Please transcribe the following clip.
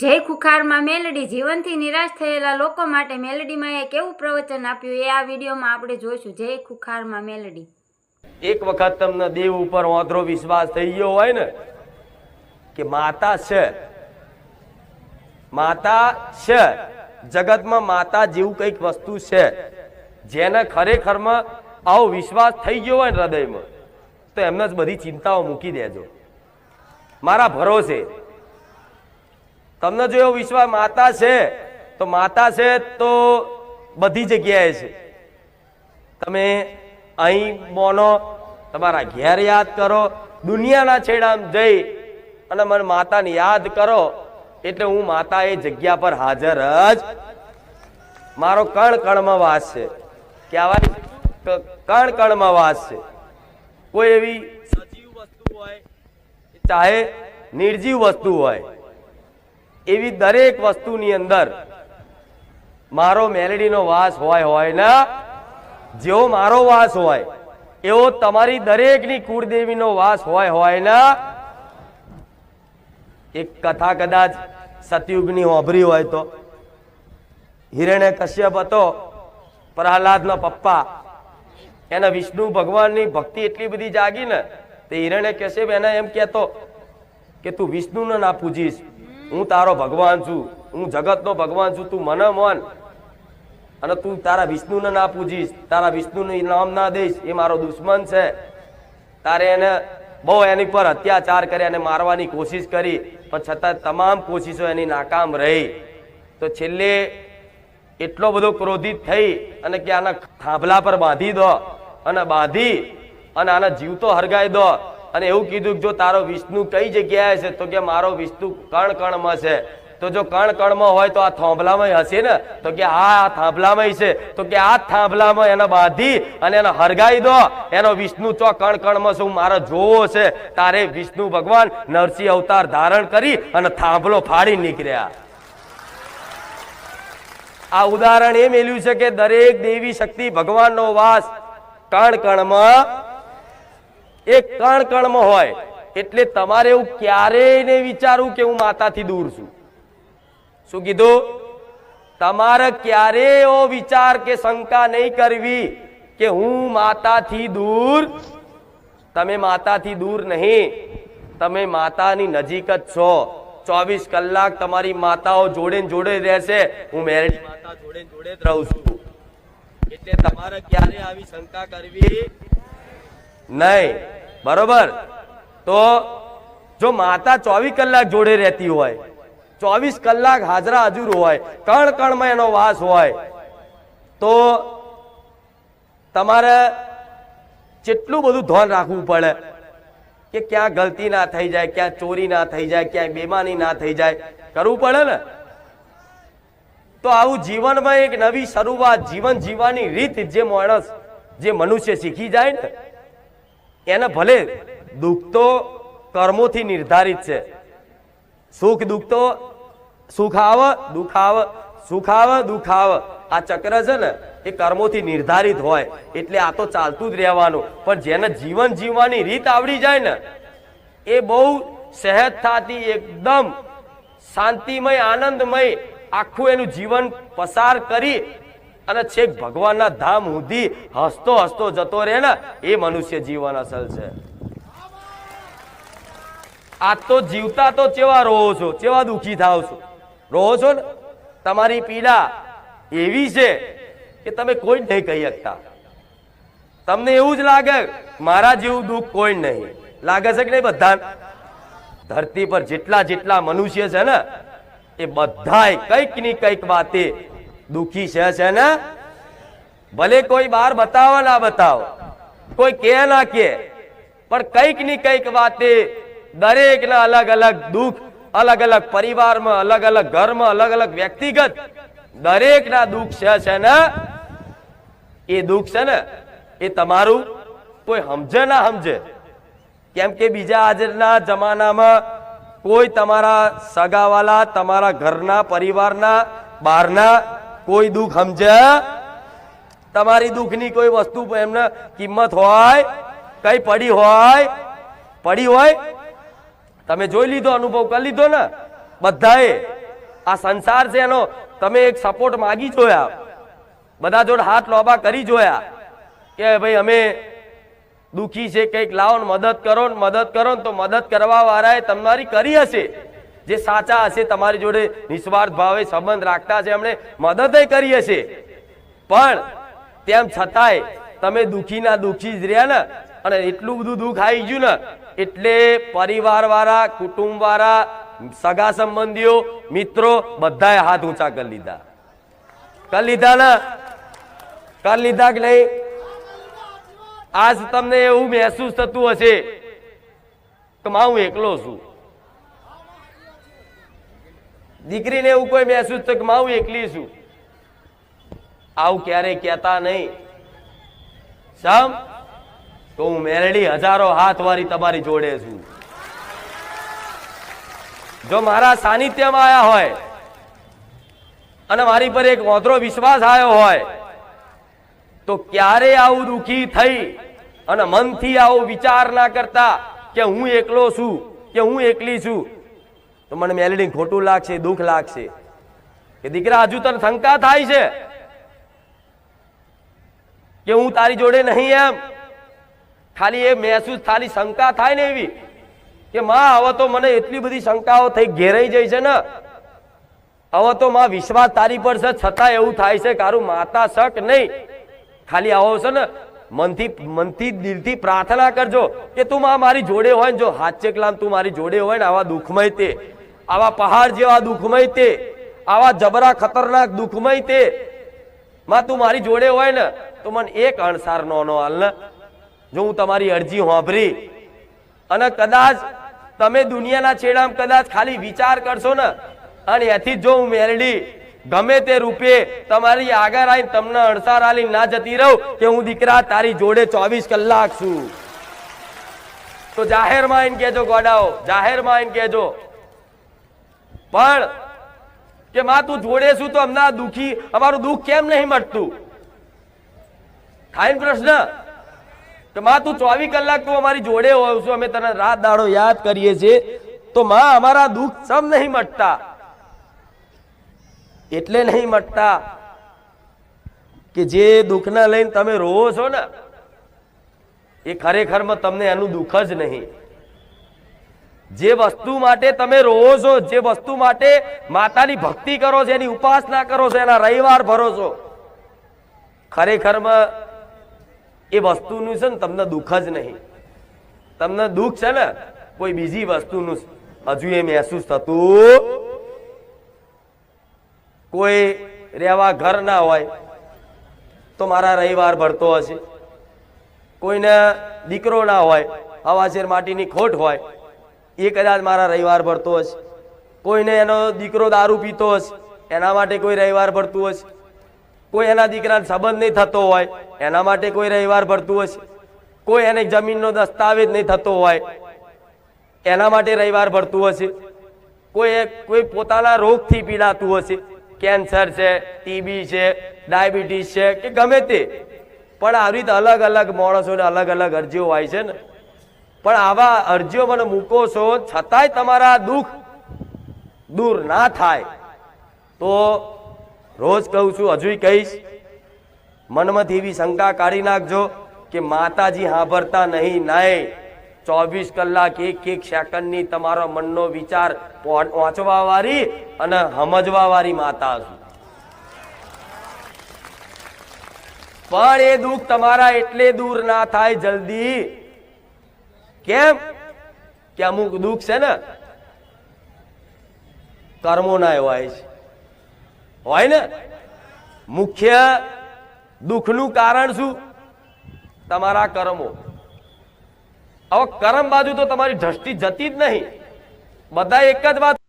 જય ખુખારમાં મેલડી, જીવનથી નિરાશ થયેલા લોકો માટે મેલડીમાં એ કેવું પ્રવચન આપ્યું, એ આ વિડીયોમાં આપણે જોઈશું. જય ખુખારમાં મેલડી. એક વખત તમને દેવ ઉપર વાંધરો વિશ્વાસ થઈ ગયો હોય ને, કે માતા છે માતા છે, જગતમાં માતા જેવું કંઈક વસ્તુ છે, જેને ખરેખરમાં આવો વિશ્વાસ થઈ ગયો હોય ને હૃદયમાં, તો એમને જ બધી ચિંતાઓ મૂકી દેજો. મારા ભરોસે તમને જો એવો વિશ્વાસ માતા છે, તો માતા છે તો બધી જગ્યાએ છે. તમે અહીં મોનો તમારા ઘેર યાદ કરો, દુનિયાના છેડામ જઈ અને મને માતાને યાદ કરો, એટલે હું માતા એ જગ્યા પર હાજર જ. મારો કણ કણમાં વાસ છે. કહેવાય કણ કણમાં વાસ છે. કોઈ એવી સજીવ વસ્તુ હોય, ચાહે નિર્જીવ વસ્તુ હોય એવી દરેક વસ્તુની અંદર મારો મેલેડીનો વાસ હોય હોય ને, જેવો મારો વાસ હોય, એવો તમારી દરેકની કુળદેવીનો વાસ હોય હોય ને, એક કથા કદાચ સતયુગની હોભરી હોય તો. હિરણ્ય કશ્યપ હતો, પ્રહલાદનો પપ્પા. એના વિષ્ણુ ભગવાનની ભક્તિ એટલી બધી જાગી ને, તે હિરણ્ય કશ્યપ એને એમ કહેતો કે તું વિષ્ણુને ના પૂજીશ. હું તારો ભગવાન છું. હું જગતનો ભગવાન છું. તું મને મન. અને તું તારા વિષ્ણુને ના પૂજીશ. તારા વિષ્ણુનું નામ ના દઈશ. એ મારો દુશ્મન છે. તારે એને બહુ એની પર અત્યાચાર કર્યા અને મારવાની કોશિશ કરી. પણ છતાં તમામ કોશિશો એની નાકામ રહી. તો છેલ્લે એટલો બધો ક્રોધિત થઈ અને કે આના થાંભલા પર બાંધી દો અને બાંધી અને આના જીવતો હરગાઈ દો. અને એવું કીધું જો તારો વિષ્ણુ કઈ જગ્યાએ છે, તો કે મારો વિષ્ણુ કણ કણમાં છે. તો જો કણ કણમાં હોય તો આ થાંભલામાં હશે ને? તો કે આ થાંભલામાં છે. તો કે આ થાંભલામાં એને બાંધી અને એને હરગાઈ દો. એનો વિષ્ણુ ચો કણ કણમાં શું મારે જોવો છે. તારે વિષ્ણુ ભગવાન નરસિંહ અવતાર ધારણ કરી અને થાંભલો ફાડી નીકળ્યા. આ ઉદાહરણ એ મેલ્યું છે કે દરેક દેવી શક્તિ ભગવાનનો વાસ કણ કણમાં એક કણ કણમાં હોય, એટલે તમારે એવું ક્યારેય નહીં વિચારવું કે હું માતાથી દૂર છું. શું કીધું? તમારે ક્યારેય એવો વિચાર કે શંકા નહીં કરવી કે હું માતાથી દૂર, તમે માતાથી દૂર નહીં, તમે માતાની નજીક જ છો. ચોવીસ કલાક તમારી માતાઓ જોડે જોડે રહેશે, હું મેરેજ માતા જોડે જોડે જ રહું છું. એટલે તમારે ક્યારે આવી શંકા કરવી? નહીં. બરોબર? તો જો માતા ચોવીસ કલાક જોડે રહેતી હોય, ચોવીસ કલાક હાજરા હજુર હોય, કણ કણમાં એનો વાસ હોય, તો તમારે જેટલું બધું ધ્યાન રાખવું પડે કે ક્યાં ગલતી ના થઈ જાય, ક્યાં ચોરી ના થઈ જાય ક્યાંય બેમાની ના થઈ જાય, કરવું પડે ને? તો આવું જીવનમાં એક નવી શરૂઆત, જીવન જીવવાની રીત જે માણસ, જે મનુષ્ય શીખી જાય ને એને ભલે દુઃખ તો કર્મોથી નિર્ધારિત છે. સુખ દુઃખ તો સુખ આવ, દુઃખ આવ, સુખ આવ, દુઃખ આવ. આ ચક્ર છે ને, એ કર્મોથી નિર્ધારિત હોય, એટલે આ તો ચાલતું જ રહેવાનું. પણ જેને જીવન જીવવાની રીત આવડી જાય ને, એ બહુ સહેજતાથી એકદમ શાંતિમય, આનંદમય, આખું એનું જીવન પસાર કરી અને છેક ભગવાનના ધામ સુધી હસતો હસતો જતો રહે ને, એ મનુષ્ય જીવન અસલ છે. આ તો જીવતા તો ચેવા રહો છો, ચેવા દુઃખી થાવ છો? રહો છો ને? તમારી પીડા એવી છે કે તમે કોઈ નહીં કહી શકતા. તમને એવું જ લાગે, મારા જેવું દુઃખ કોઈ નહીં. લાગે છે કે નહીં બધા ધરતી પર જેટલા જેટલા મનુષ્ય છે ને, એ બધાય કંઈકની કંઈક વાતે દુખી છે છે ને ભલે કોઈ બાર બતાવો ના બતાવો કોઈ કે ના કે પણ કંઈકની કંઈક વાતે દરેકના અલગ અલગ દુઃખ અલગ અલગ પરિવારમાં અલગ અલગ ઘરમાં અલગ અલગ વ્યક્તિગત દરેકના દુઃખ છે છે ને એ દુઃખ છે ને એ તમારું કોઈ સમજે ના સમજે કેમ કે બીજા આજના જમાનામાં કોઈ તમારા સગાવાલા તમારા ઘરના પરિવારના બહારના કોઈ દુઃખ સમજે? તમારી દુઃખની કોઈ વસ્તુ એમને કિંમત હોય, કઈ પડી હોય પડી હોય, તમે જોઈ લીધો, અનુભવ કરી લીધો ને? બધાએ. આ સંસાર છે એનો, તમે એક સપોર્ટ માગી જોયા. બધા જોડે હાથ લોબા કરી જોયા. કે ભાઈ, અમે દુઃખી છે, કંઈક લાવો ને મદદ કરો ને મદદ કરો ને તો મદદ કરવા વાળાએ તમારી કરી હશે. જે સાચા હશે, તમારી જોડે નિસ્વાર્થ ભાવે સંબંધ રાખતા છે એમણે મદદ કરીએ છીએ પણ તેમ છતાંય તમે દુખીના દુખી જ રહ્યા ને, અને એટલું બધું દુઃખ આવી ગયું ને, એટલે પરિવાર વાળા કુટુંબ વાળા સગા સંબંધીઓ, મિત્રો, બધાએ હાથ ઊંચા કરી લીધા. કરી લીધા ને? કરી લીધા કે નહીં? આજ તમને એવું મહેસૂસ થતું હશે કે હું એકલો છું. દીકરીને એવું કોઈ મહેસૂસ થયું કે માવું એકલી છું? આવું ક્યારેય કહેતા નહીં. સમ, તો હું મેરડી હજારો હાથ વાળી તમારી જોડે છું. જો મારા સાનિધ્યમાં આવ્યા હોય અને મારી પર એક ઓધરો વિશ્વાસ આવ્યો હોય, તો ક્યારે આવું દુખી થઈ અને મનથી આવો વિચાર ના કરતા કે હું એકલો છું, કે હું એકલી છું? તો મને મેલેડી ખોટું લાગશે, દુઃખ લાગશે કે દીકરા, હજુ તને શંકા થાય છે કે હું તારી જોડે નહીં એમ? ખાલી એ મહેસૂસ, ખાલી શંકા થાય ને એવી કે માં, હવે તો મને એટલી બધી શંકાઓ થઈ, ઘેરાઈ જાય છે ને. હવે તો માં, વિશ્વાસ તારી પર છે, છતાં એવું થાય છે કારું માતા શક નહીં. ખાલી આવો છે ને, મનથી મનથી, દિલથી પ્રાર્થના કરજો કે તું માં મારી જોડે હોય ને, જો હાથ ચેકલામ તું મારી જોડે હોય ને, આવા દુઃખમય તે આવા પહાડ જેવા દુઃખમય તે, આવા જબરા ખતરનાક દુઃખમય તે. માં, તું મારી જોડે હોય ને, તો મને એક અણસાર નો નો હાલ ને. જો હું તમારી અરજી હોંભરી. અને કદાચ તમે દુનિયાના છેડામાં કદાચ ખાલી વિચાર કરશો ને, અને એથી જો હું મેરડી, ગમે તે રૂપે તમારી આગળ આવીને તમને અણસાર આલી ના જતી રહું કે હું દીકરા તારી જોડે ચોવીસ કલાક છું. તો જાહેરમાં આવીને કહેજો ગોડાઓ, જાહેરમાં આવીને કહેજો. પણ કે માં, તું જોડે છું તો અમને દુખી, અમારું દુઃખ કેમ નહીં મટતું? થાય પ્રશ્ન? કે માં, તું ચોવીસ કલાક તું અમારી જોડે હોય છું, અમે તને રાત દાડો યાદ કરીએ છીએ. તો માં, અમારા દુઃખ સમ નહીં મટતા. એટલે નહીં મટતા કે જે દુઃખના લઈને તમે રોવો છો ને, એ ખરેખરમાં તમને એનું દુઃખ જ નહીં. જે વસ્તુ માટે તમે રોવો છો જે વસ્તુ માટે માતાની ભક્તિ કરો છો, એની ઉપાસના કરો છો, એના રવિવાર ભરો છો, ખરેખરમાં એ વસ્તુનું છે ને તમને દુઃખ જ નહીં. તમને દુઃખ છે ને, કોઈ બીજી વસ્તુનું હજુ એ મહેસૂસ થતું કોઈ રહેવા ઘર ના હોય, તો મારા રવિવાર ભરતો હશે. કોઈને દીકરો ના હોય હવાછેર માટીની ખોટ હોય એ કદાચ મારા રવિવાર ભરતો હશે કોઈને એનો દીકરો દારૂ પીતો હશે એના માટે કોઈ રવિવાર ભરતું હશે કોઈ એના દીકરાને સંબંધ નહીં થતો હોય, એના માટે કોઈ રવિવાર ભરતું હશે કોઈ એને જમીનનો દસ્તાવેજ નહીં થતો હોય, એના માટે રવિવાર ભરતું હશે કોઈ કોઈ પોતાના રોગથી પીડાતું હશે કેન્સર છે ટીબી છે, ડાયાબિટીસ છે, કે ગમે તે. પણ આવી રીતે અલગ અલગ માણસોને અલગ અલગ અરજીઓ હોય છે ને. પણ આવા અરજીઓ મને મૂકો છો, છતાંય તમારા દુઃખ દૂર ના થાય. તો રોજ કહું છું, હજુય કહીશ, મનમાંથી એવી શંકા કાઢી નાખજો કે માતાજી સાંભળતા નહીં નહીં. ચોવીસ કલાક એક એક સેકન્ડની તમારો મનનો વિચાર વાંચવા વાળી અને સમજવા વાળી માતા છું. પણ એ દુઃખ તમારા એટલે દૂર ના થાય જલ્દી. કેમ? કે અમુક દુઃખ છે ને કર્મો ના હોય છે. હોય ને? મુખ્ય દુઃખનું કારણ શું? તમારા કર્મો. હવે કર્મ બાજુ તો તમારી દ્રષ્ટિ જતી જ નહીં. બધા એક જ વાત